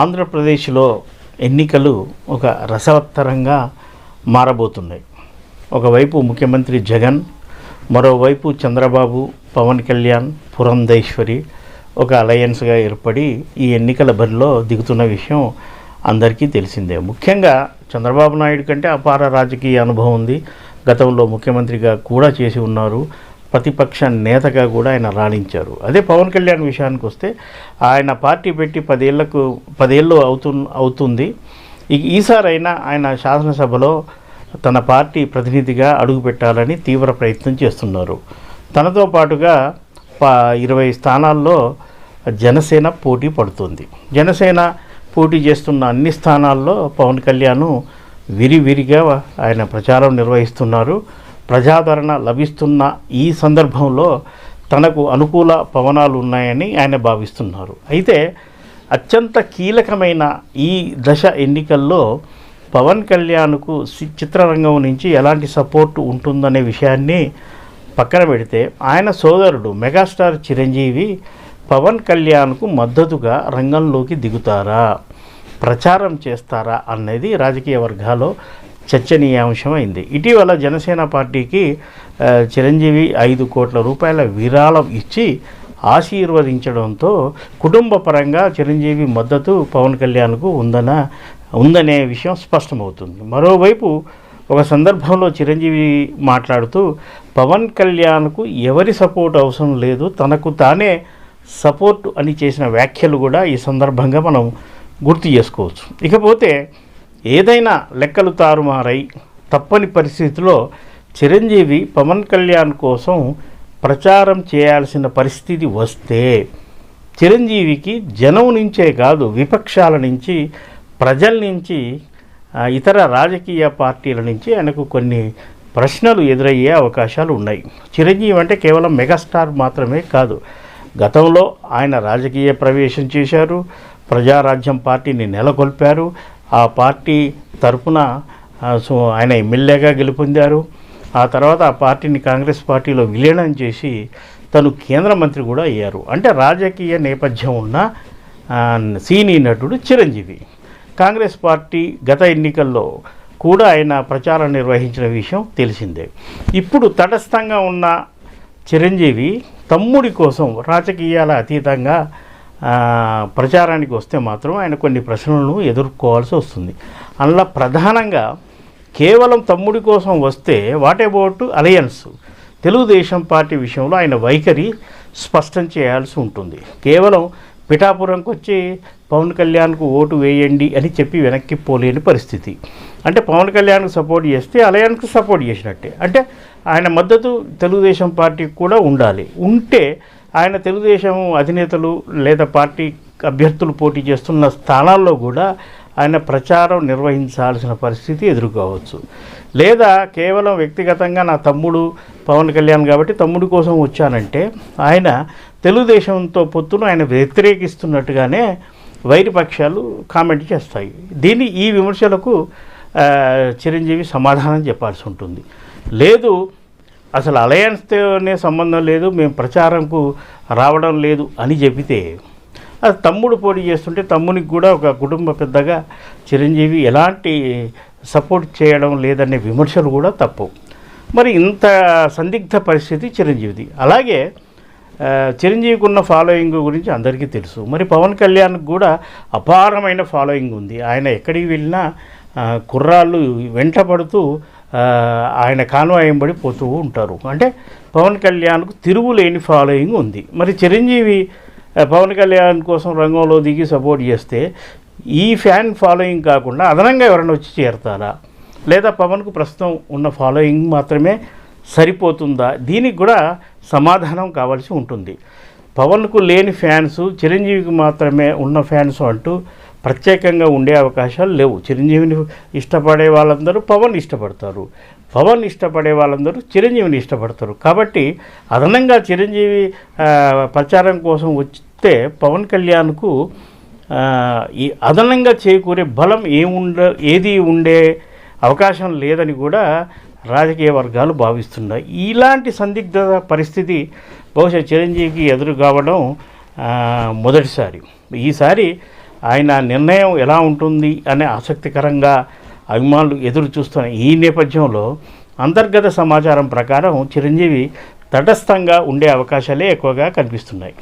ఆంధ్రప్రదేశ్లో ఎన్నికలు ఒక రసవత్తరంగా మారబోతున్నాయి. ఒకవైపు ముఖ్యమంత్రి జగన్ మరోవైపు చంద్రబాబు పవన్ కళ్యాణ్ పురంధేశ్వరి ఒక అలయన్స్గా ఏర్పడి ఈ ఎన్నికల బరిలో దిగుతున్న విషయం అందరికీ తెలిసిందే. ముఖ్యంగా చంద్రబాబు నాయుడు కంటే అపార రాజకీయ అనుభవం ఉంది. గతంలో ముఖ్యమంత్రిగా కూడా చేసి ఉన్నారు. ప్రతిపక్ష నేతగా కూడా ఆయన రాణించారు. అదే పవన్ కళ్యాణ్ విషయానికి వస్తే ఆయన పార్టీ పెట్టి పదేళ్ళకు పదేళ్ళు అవుతు అవుతుంది. ఈసారైనా ఆయన శాసనసభలో తన పార్టీ ప్రతినిధిగా అడుగుపెట్టాలని తీవ్ర ప్రయత్నం చేస్తున్నారు. తనతో పాటుగా ఇరవై స్థానాల్లో జనసేన పోటీ పడుతుంది. జనసేన పోటీ చేస్తున్న అన్ని స్థానాల్లో పవన్ కళ్యాణ్ విరివిరిగా ఆయన ప్రచారం నిర్వహిస్తున్నారు. ప్రజాదరణ లభిస్తున్న ఈ సందర్భంలో తనకు అనుకూల పవనాలు ఉన్నాయని ఆయన భావిస్తున్నారు. అయితే అత్యంత కీలకమైన ఈ దశ ఎన్నికల్లో పవన్ కళ్యాణ్కు చిత్రరంగం నుంచి ఎలాంటి సపోర్ట్ ఉంటుందనే విషయాన్ని పక్కన పెడితే ఆయన సోదరుడు మెగాస్టార్ చిరంజీవి పవన్ కళ్యాణ్కు మద్దతుగా రంగంలోకి దిగుతారా? ప్రచారం చేస్తారా? అనేది రాజకీయ వర్గాల్లో చర్చనీయాంశమైంది. ఇటీవల జనసేన పార్టీకి చిరంజీవి ఐదు కోట్ల రూపాయల విరాళం ఇచ్చి ఆశీర్వదించడంతో కుటుంబ పరంగా చిరంజీవి మద్దతు పవన్ కళ్యాణ్కు ఉందన ఉందనే విషయం స్పష్టమవుతుంది. మరోవైపు ఒక సందర్భంలో చిరంజీవి మాట్లాడుతూ పవన్ కళ్యాణ్కు ఎవరి సపోర్ట్ అవసరం లేదు తనకు తానే సపోర్ట్ అని చేసిన వ్యాఖ్యలు కూడా ఈ సందర్భంగా మనం గుర్తు చేసుకోవచ్చు. ఇకపోతే ఏదైనా లెక్కలు తారుమారై తప్పని పరిస్థితిలో చిరంజీవి పవన్ కళ్యాణ్ కోసం ప్రచారం చేయాల్సిన పరిస్థితి వస్తే చిరంజీవికి జనం నుంచే కాదు విపక్షాల నుంచి ప్రజల నుంచి ఇతర రాజకీయ పార్టీల నుంచి ఆయనకు కొన్ని ప్రశ్నలు ఎదురయ్యే అవకాశాలు ఉన్నాయి. చిరంజీవి అంటే కేవలం మెగాస్టార్ మాత్రమే కాదు గతంలో ఆయన రాజకీయ ప్రవేశం చేశారు ప్రజారాజ్యం పార్టీని నెలకొల్పారు ఆ పార్టీ తరఫున సో ఆయన ఎమ్మెల్యేగా గెలుపొందారు. ఆ తర్వాత ఆ పార్టీని కాంగ్రెస్ పార్టీలో విలీనం చేసి తను కేంద్ర మంత్రి కూడా అయ్యారు. అంటే రాజకీయ నేపథ్యం ఉన్న ఆ, సీనీ నటుడు చిరంజీవి. కాంగ్రెస్ పార్టీ గత ఎన్నికల్లో కూడా ఆయన ప్రచారం నిర్వహించిన విషయం తెలిసిందే. ఇప్పుడు తటస్థంగా ఉన్న చిరంజీవి తమ్ముడి కోసం రాజకీయాల అతీతంగా ప్రచారానికి వస్తే మాత్రం ఆయన కొన్ని ప్రశ్నలను ఎదుర్కోవాల్సి వస్తుంది. అందులో ప్రధానంగా కేవలం తమ్ముడి కోసం వస్తే what about alliance Telugu Desam party విషయంలో ఆయన వైఖరి స్పష్టం చేయాల్సి ఉంటుంది. కేవలం పిఠాపురంకి వచ్చి పవన్ కళ్యాణ్కు ఓటు వేయండి అని చెప్పి వెనక్కి పోలేని పరిస్థితి. అంటే పవన్ కళ్యాణ్కు సపోర్ట్ చేస్తే అలయన్స్కి సపోర్ట్ చేసినట్టే. అంటే ఆయన మద్దతు తెలుగుదేశం పార్టీకి కూడా ఉండాలి. ఉంటే ఆయన తెలుగుదేశం అధినేతలు లేదా పార్టీ అభ్యర్థులు పోటీ చేస్తున్న స్థానాల్లో కూడా ఆయన ప్రచారం నిర్వహించాల్సిన పరిస్థితి ఎదుర్కోవచ్చు. లేదా కేవలం వ్యక్తిగతంగా నా తమ్ముడు పవన్ కళ్యాణ్ కాబట్టి తమ్ముడి కోసం వచ్చానంటే ఆయన తెలుగుదేశంతో పొత్తును ఆయన వ్యతిరేకిస్తున్నట్టుగానే వైరి పక్షాలు కామెంట్ చేస్తాయి. దీని ఈ విమర్శలకు చిరంజీవి సమాధానం చెప్పాల్సి ఉంటుంది. లేదు అసలు అలయన్స్తోనే సంబంధం లేదు మేము ప్రచారంకు రావడం లేదు అని చెబితే అది తమ్ముడు పోటీ చేస్తుంటే తమ్మునికి కూడా ఒక కుటుంబ పెద్దగా చిరంజీవి ఎలాంటి సపోర్ట్ చేయడం లేదనే విమర్శలు కూడా తప్పు. మరి ఇంత సందిగ్ధ పరిస్థితి చిరంజీవిది. అలాగే చిరంజీవికి ఉన్న ఫాలోయింగ్ గురించి అందరికీ తెలుసు. మరి పవన్ కళ్యాణ్కి కూడా అపారమైన ఫాలోయింగ్ ఉంది. ఆయన ఎక్కడికి వెళ్ళినా కుర్రాళ్ళు వెంటపడుతూ ఆయన కాన్వాయంబడి పోతూ ఉంటారు. అంటే పవన్ కళ్యాణ్కు తిరుగులేని ఫాలోయింగ్ ఉంది. మరి చిరంజీవి పవన్ కళ్యాణ్ కోసం రంగంలో దిగి సపోర్ట్ చేస్తే ఈ ఫ్యాన్ ఫాలోయింగ్ కాకుండా అదనంగా ఎవరైనా వచ్చి చేరతారా? లేదా పవన్కు ప్రస్తుతం ఉన్న ఫాలోయింగ్ మాత్రమే సరిపోతుందా? దీనికి కూడా సమాధానం కావాల్సి ఉంటుంది. పవన్కు లేని ఫ్యాన్స్ చిరంజీవికి మాత్రమే ఉన్న ఫ్యాన్స్ అంటూ ప్రత్యేకంగా ఉండే అవకాశాలు లేవు. చిరంజీవిని ఇష్టపడే వాళ్ళందరూ పవన్ ఇష్టపడతారు. పవన్ ఇష్టపడే వాళ్ళందరూ చిరంజీవిని ఇష్టపడతారు. కాబట్టి అదనంగా చిరంజీవి ప్రచారం కోసం వస్తే పవన్ కళ్యాణ్కు ఈ అదనంగా చేకూరే బలం ఏముండ ఏది ఉండే అవకాశం లేదని కూడా రాజకీయ వర్గాలు భావిస్తున్నాయి. ఇలాంటి సందిగ్ధ పరిస్థితి బహుశా చిరంజీవికి ఎదురు కావడం మొదటిసారి. ఈసారి ఆయన నిర్ణయం ఎలా ఉంటుంది అనే ఆసక్తికరంగా అభిమానులు ఎదురు చూస్తున్న ఈ నేపథ్యంలో అంతర్గత సమాచారం ప్రకారం చిరంజీవి తటస్థంగా ఉండే అవకాశాలే ఎక్కువగా కనిపిస్తున్నాయి.